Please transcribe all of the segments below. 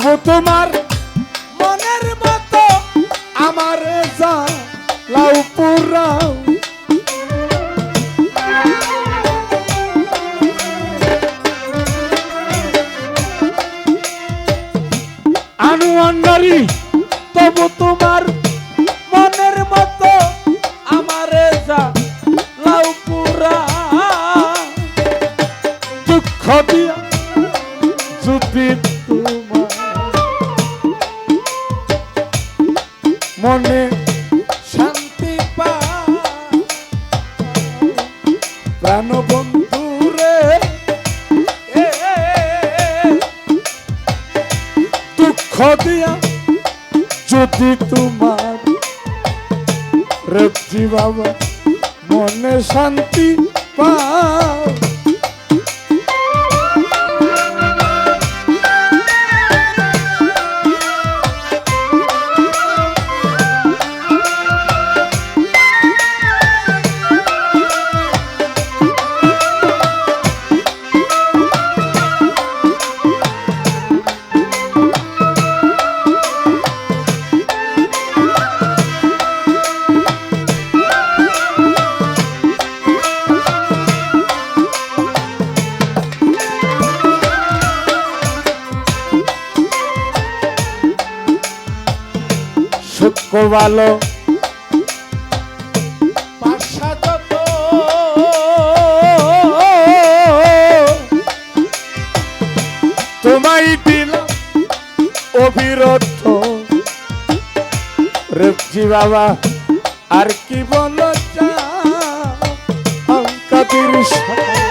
তবু তোমার মনের মতো আমার যা লাউ পুরাও। আনুয়ান্ডারি তবু তোমার তোমার রক্ষি বাবা মনে শান্তি পাও। ভালো। তোমায় দিলাম অবিরত রেপজি বাবা আর কি বলো কাতির সূক্ষ্ম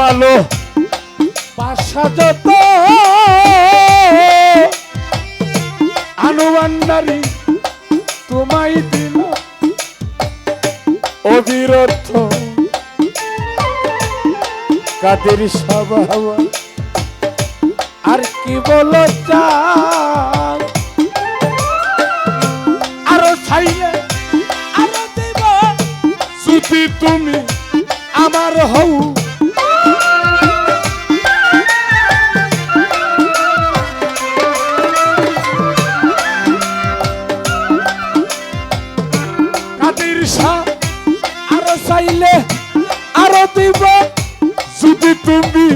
ভালো। পাশা যত আনুবান্ডারি তোমায় দিল অবিরত। কাদের স্বভাব? আর কি বলো আরও ছাইলে, আরও দেব। তুমি আমার হও যদি তুমি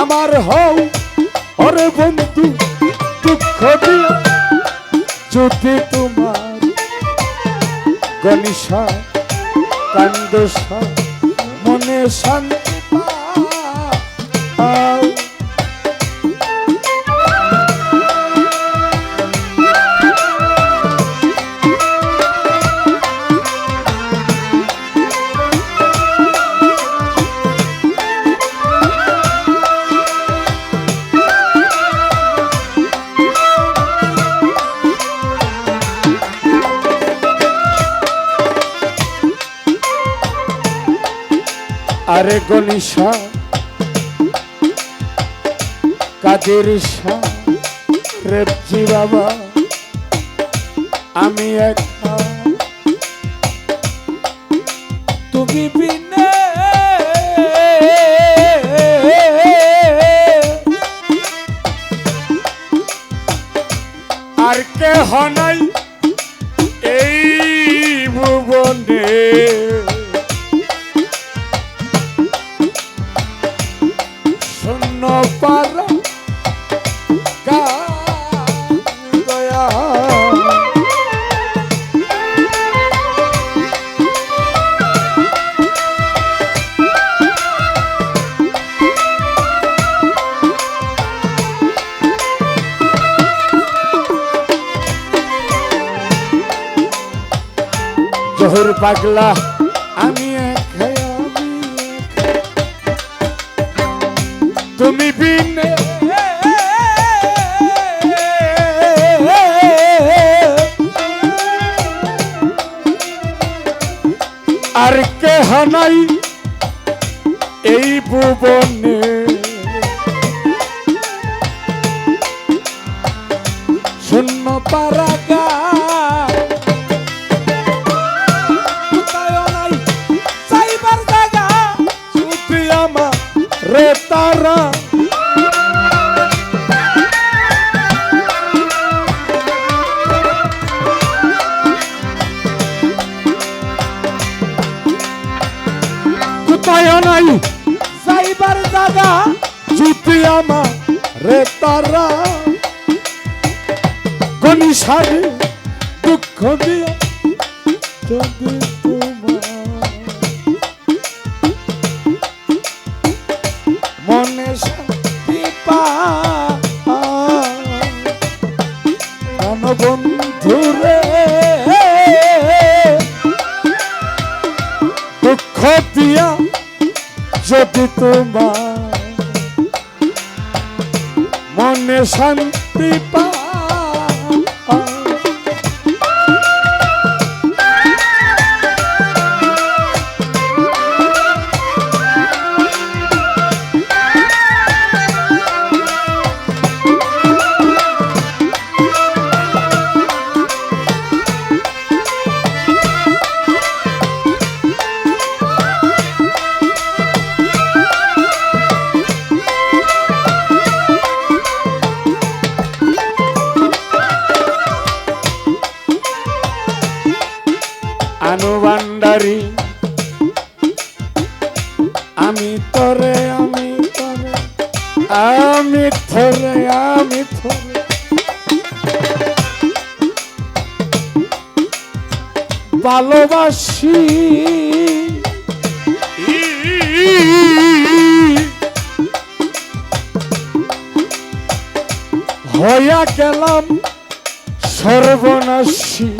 আমার হও ওরে বন্ধু দুঃখ দিয়া যদি তোমার গণিসা কান্দসা মনে শান্তি আরে কাদের শাহ রেপজি বাবা আমি একা। তুমি বিনে আর কেহ নাই এই ভুবনে। পারা দয়া পাগলা আমি তুমি বিনে আর কেহ নাই এই ভুবনে। শূন্য পারাগা দাদা জুতি আমার রে তারা। গনিসারে দুঃখ দিয়া যদি মনে শান্তি পা বন্ধুরে দুঃখ দিয়া যদি তোমার মনে শান্তি পা ভালোবাসি। হইয়া গেলাম সর্বনাশী।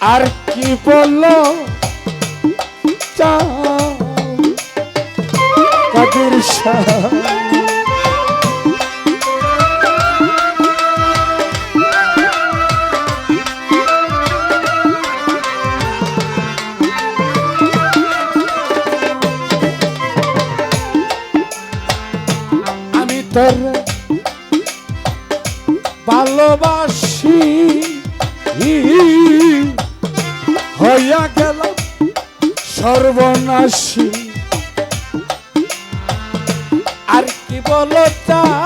আর কি বলো? চাও কাদের আমি তোর ভালোবাসি। হইয়া গেল সর্বনাশী। আর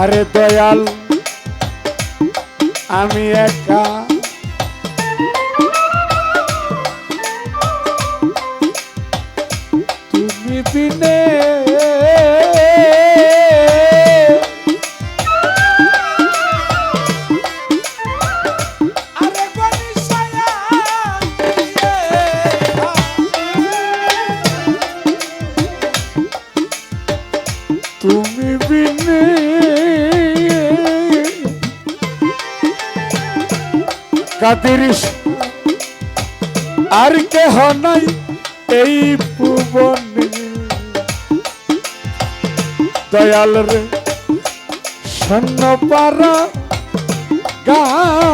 আরে দয়াল আমি একা। কাদের আর কেহ নাই এই ভুবনে। দয়াল রে সন্ন পারা গাও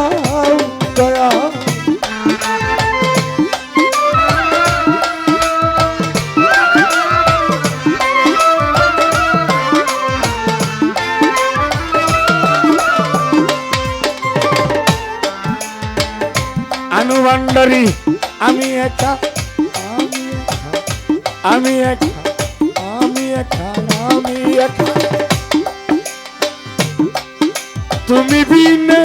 আমি একা আমি একা আমি একা। তুমি বিনে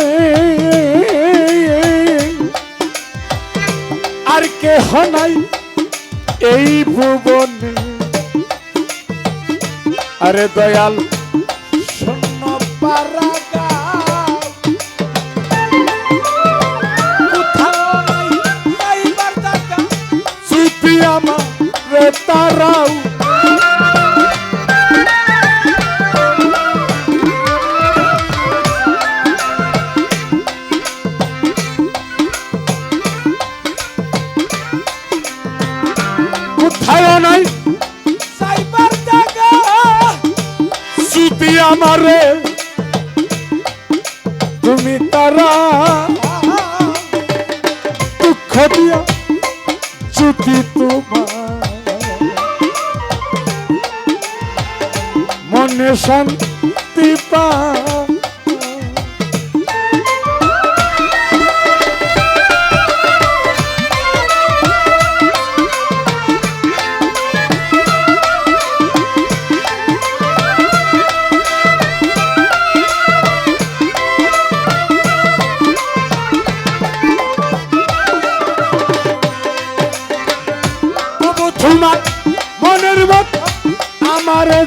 আর কেহ নাই এই ভুবনে। আরে দয়াল, শূন্য পারাগা মনে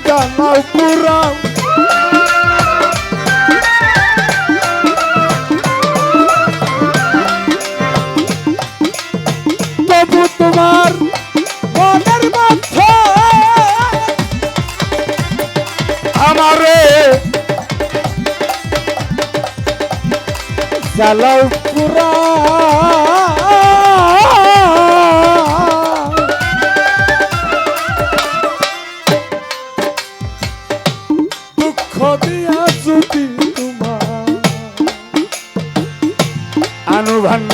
জানাও পুরাও তবু তোমার মনের মধ্যে আমারে জ্বালাও পুরা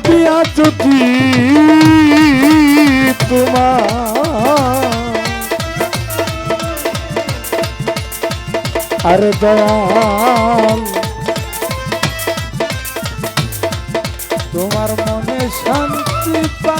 দিয়া যদি তোমার? আর দয়াল তোমার মনে শান্তি পা